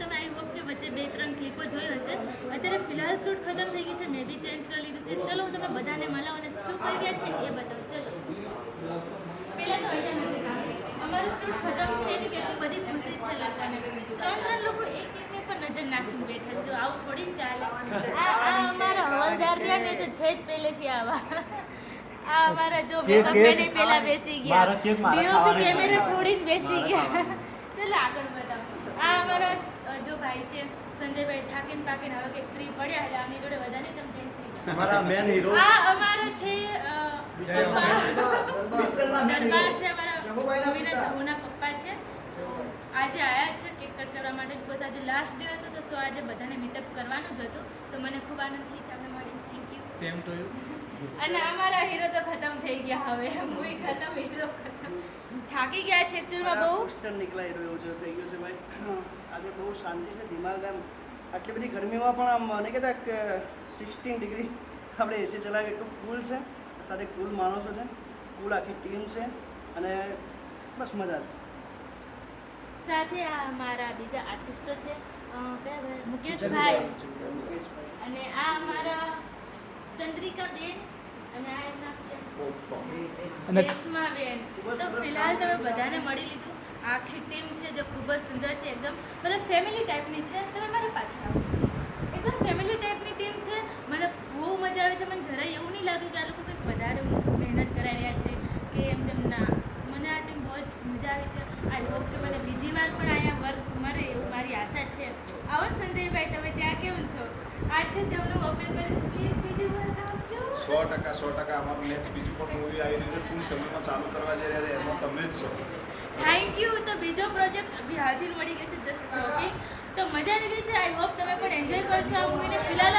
તમે I hope કે વચ્ચે બે ત્રણ ક્લિપો જોઈ હશે. અત્યારે ફિલહાલ શૂટ ખતમ થઈ ગયું છે મેં બી ચેન્જ કરી લીધું છે. ચલો હું તમે બધાને મળાવું અને શું કરી રહ્યા છે એ બતાવું. ચલો. પહેલાં તો અહીંયા નથી અમારું શૂટ ખતમ છે એની કેટલી બધી ખુશી છે લોકોને. ત્રણ ત્રણ લોકો એક એકને પર નજર નાખીને બેઠા જો આવું થોડી ચાલે. આ આ અમારા હવલદાર રહ્યા ને તો છે જ પહેલેથી આવા. આ અમારા જો મેકઅપ મેને પહેલા બેસી ગયા. ડીઓપી કેમેરા છોડીને બેસી ગયા. ચલો આગળ બતાવો. આ અમારા ભાઈ છે સંજયભાઈ થાકીને પાકીને હવે કંઈક ફ્રી પડ્યા એટલે આમની જોડે વધારે તમે અમારા મેન હીરો આ અમારો છે દરબાર. છે અમારા રવિના. જહુના પપ્પા છે. તો આજે આયા છે કેક કટ કરવા માટે. બિકોઝ આજે લાસ્ટ ડે હતો તો સો આજે બધાને મીટઅપ કરવાનું જ હતું. તો મને ખૂબ આનંદ થઈ છે આપણે સેમ ટુ યુ અને અમારા હીરો તો ખતમ થઈ ગયા હવે. મૂવી ખતમ હીરો ખતમ. થાકી ગયા છે એક્ચ્યુઅલમાં બહુ? પોસ્ટર નીકળાઈ રહ્યો છે થઈ ગયો છે ભાઈ. આજે બહુ શાંતિ છે દિમાગ આમ આટલી બધી ગરમીમાં પણ આમ મને કહેતા કે સિક્સટીન ડિગ્રી આપણે એસી ચલાવીએ એટલું કુલ છે. સાથે કુલ માણસો છે. કુલ આખી ટીમ છે. અને બસ મજા છે. સાથે આ મારા બીજા આર્ટિસ્ટો છે. મુકેશભાઈ. અને આ અમારા ચંદ્રિકા બેન અને આ એમના રેશમા બેન. તો ફિલહાલ તમે બધાને મળી લીધું. આખી ટીમ છે જે ખૂબ જ સુંદર છે એકદમ મતલબ ફેમિલી ટાઈપની છે. તમે મારા પાછળ આવો એકદમ ફેમિલી ટાઈપની ટીમ છે. મને બહુ મજા આવે છે. મને જરાય એવું નહીં લાગ્યું કે આ લોકો કંઈક વધારે મહેનત રહ્યા છે કે એમ તેમ ના. મને આ ટીમ બહુ જ મજા આવી છે. આઈ હોપ કે મને બીજી વાર પણ અહીંયા વર્ક મળે એવું મારી આશા છે. આવો ને સંજયભાઈ તમે ત્યાં કેમ છો છે જમનું અપીલ કરીશ. પ્લીઝ બીજી વાર સો ટકા સો ટકા અમારું નેક્સ્ટ બીજું પણ મૂવી આવી રહ્યું છે. ટૂંક સમયમાં ચાલુ કરવા જઈ રહ્યા છે. એમાં તમે જ છો. થેન્ક યુ તો બીજો પ્રોજેક્ટ અભી હાલથી મળી ગયો છે જસ્ટ જોકિંગ તો મજા આવી ગઈ છે. આઈ હોપ તમે પણ એન્જોય કરશો આ મૂવીને ફિલહાલ